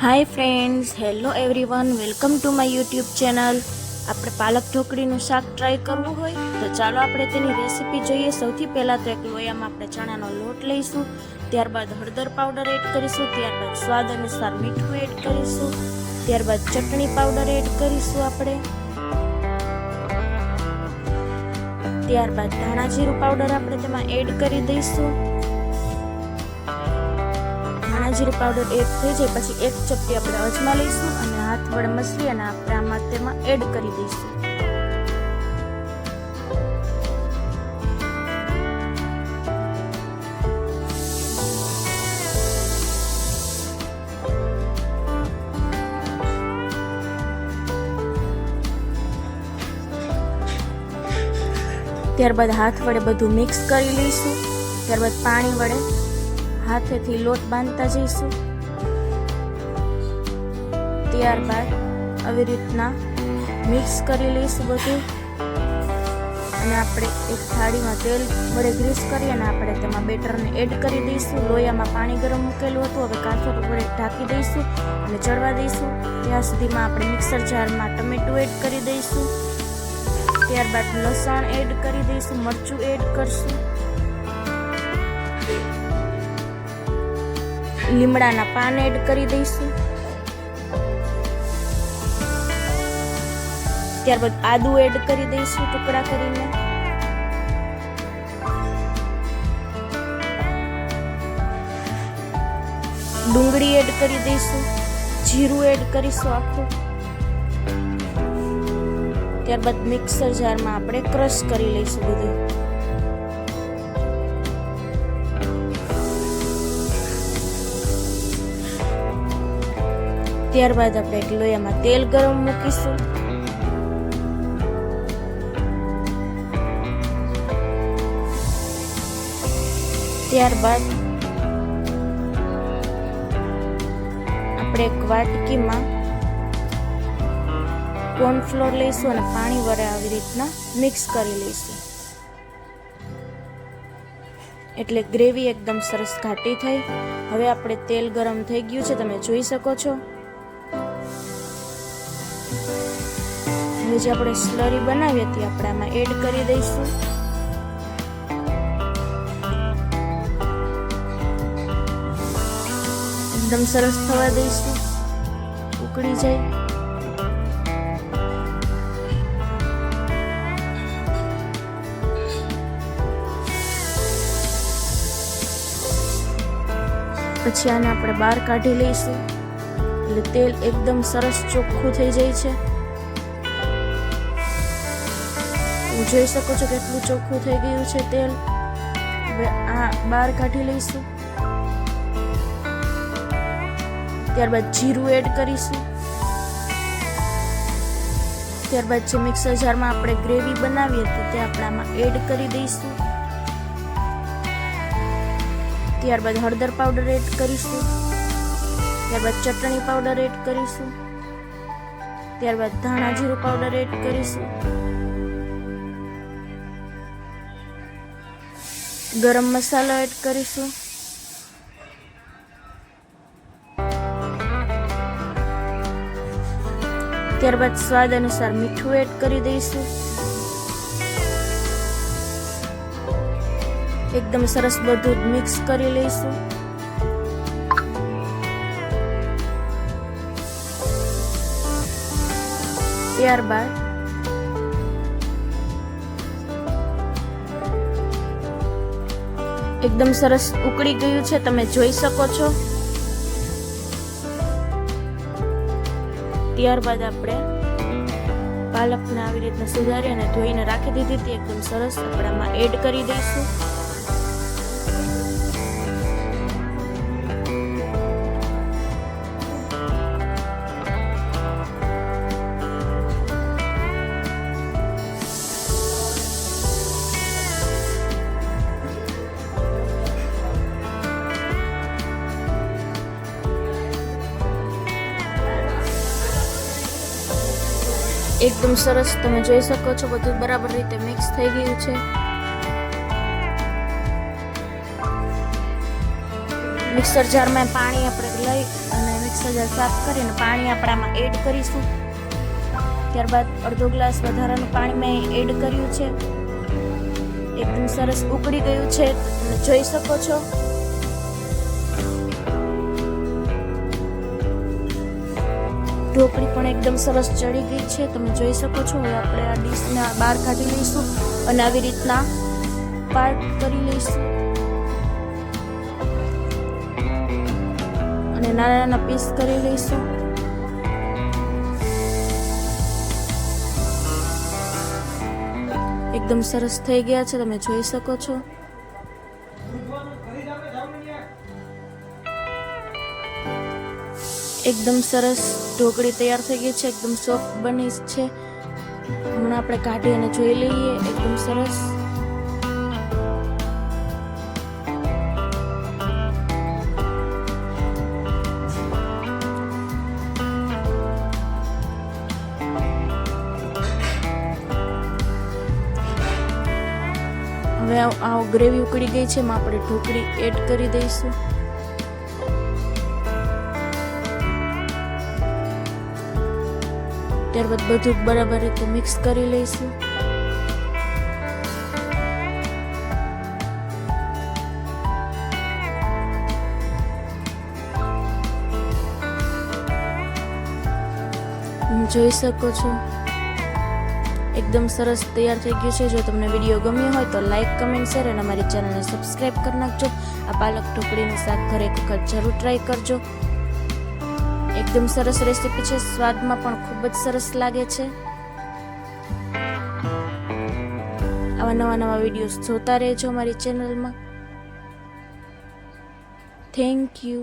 Hi friends hello everyone welcome to my YouTube channel આપણે પાલક ઢોકળીનું શાક ટ્રાય કરવું હોય, તો ચાલો આપણે તેની રેસીપી જોઈએ. સૌથી પહેલાં તો એક લોયામાં આપણે ચણાનો લોટ લઈશું, ત્યારબાદ હળદર પાવડર એડ કરીશું, ત્યારબાદ સ્વાદ અનુસાર મીઠું એડ કરીશું, ત્યારબાદ ચટણી પાવડર એડ કરીશું આપણે. ત્યારબાદ ધાણા જીરું પાવડર આપણે તેમાં એડ કરી દઈશું. જીરું પાવડર એડ થઈ જાય, પછી એક ચપટી આપણે અજમા લઈશું અને હાથ વડે મસળી અને આપણે આમાં તેમાં એડ કરી દઈશું. ત્યારબાદ હાથ વડે બધું મિક્સ કરી લઈશું. ત્યારબાદ પાણી વડે હાથેથી લોટ બાંધતા જઈશું. ત્યારબાદ આવી રીતના મિક્સ કરી લઈશું બધું. અને આપણે એક થાળીમાં તેલ વડે ગ્રીસ કરી અને આપણે તેમાં બેટરને એડ કરી દઈશું. લોયામાં પાણી ગરમ મૂકેલું હતું. હવે કાંથો વડે ઢાંકી દઈશું અને ચડવા દઈશું. ત્યાં સુધીમાં આપણે મિક્સર જારમાં ટમેટું એડ કરી દઈશું. ત્યારબાદ લસણ એડ કરી દઈશું. મરચું એડ કરશું. લીમડાના પાન એડ કરી દઈશું. ત્યારબાદ આદુ એડ કરી દઈશું ટુકડા કરીને. ડુંગળી એડ કરી દઈશું. જીરું એડ કરીશું આખું. ત્યારબાદ મિક્સર જારમાં આપણે ક્રશ કરી લઈશું બધું. ત્યારબાદ આપણે એક લોયામાં તેલ ગરમ મૂકીશું. ત્યારબાદ આપણે એક વાટકીમાં કોર્નફ્લોર લઈશું અને પાણી વડે આવી રીતના મિક્સ કરી લઈશું. એટલે ગ્રેવી એકદમ સરસ ઘાટી થઈ. હવે આપણે તેલ ગરમ થઈ ગયું છે, તમે જોઈ શકો છો. હવે જે આપણે સ્લરી બનાવી હતી, આપણે આમાં એડ કરી દઈશું. એકદમ સરસ થવા દઈશું. ઉકળી જાય. પછી આને આપણે બહાર કાઢી લઈશું. એટલે તેલ એકદમ સરસ ચોખ્ખું થઈ જાય છે. જોઈ શકો છો કેટલું ચોખ્ખું થઈ ગયું છે તેલ. હવે આ બહાર કાઢી લઈશું. ત્યારબાદ જીરું એડ કરીશું. ત્યારબાદ જે મિક્સર જારમાં આપણે ગ્રેવી બનાવી હતી તે આપણે આમાં એડ કરી દઈશું. ત્યારબાદ હળદર પાવડર એડ કરીશું. ત્યારબાદ ચટણી પાવડર એડ કરીશું. ત્યારબાદ ધાણા જીરું પાવડર એડ કરીશું. ગરમ મસાલો એડ કરીશું. ત્યારબાદ સ્વાદ અનુસાર મીઠું એડ કરી દઈશું. એકદમ સરસ બધું મિક્સ કરી લઈશું. ત્યારબાદ એકદમ સરસ ઉકળી ગયું છે, તમે જોઈ શકો છો. ત્યારબાદ આપણે પાલકને આવી રીતના સુધારી અને ધોઈને રાખી દીધી હતી. એકદમ સરસ, આપણામાં એડ કરી દઈશું. એકદમ સરસ તમે જોઈ શકો છો, બધું બરાબર રીતે મિક્સ થઈ ગયું છે. મિક્સર જારમાં પાણી આપણે લઈ અને મિક્સર જાર સાફ કરીને પાણી આપણે આમાં એડ કરીશું. ત્યારબાદ અડધો ગ્લાસ વધારાનું પાણી મેં એડ કર્યું છે. એકદમ સરસ ઉકળી ગયું છે, તમે જોઈ શકો છો. ઢોકળી પણ એકદમ સરસ ચડી ગઈ છે. તમે જોઈ શકો છો, હવે આપણે આ ડીશને બહાર કાઢી લઈશું અને આવી રીતના પાર્ટ કરી લઈશું. અને નાના નાના પીસ કરી લઈશું. એકદમ સરસ થઈ ગયા છે, તમે જોઈ શકો છો. એકદમ સરસ ઢોકળી તૈયાર થઈ ગઈ છે, એકદમ સોફ્ટ બની છે. હમણાં આપણે કાઢી અને જોઈ લઈએ, એકદમ સરસ. હવે આ ગ્રેવી ઉકળી ગઈ છે, એમાં આપણે ઢોકળી એડ કરી દઈશું. ત્યારબાદ બધું બરાબર રીતે મિક્સ કરી લઈશું. જોઈ શકો છો. એકદમ સરસ તૈયાર થઈ ગયું છે. જો તમને વીડિયો ગમ્યો હોય તો લાઈક કમેન્ટ શેર અને અમારી ચેનલને સબસ્ક્રાઈબ કરી નાખજો. આ પાલક ઢોકળીનું શાક ઘરે એક વખત જરૂર ટ્રાય કરજો. એકદમ સરસ રેસીપી છે. સ્વાદમાં પણ ખૂબ જ સરસ લાગે છે. આવા નવા નવા વિડીયોઝ જોતા રહેજો અમારી ચેનલમાં. Thank you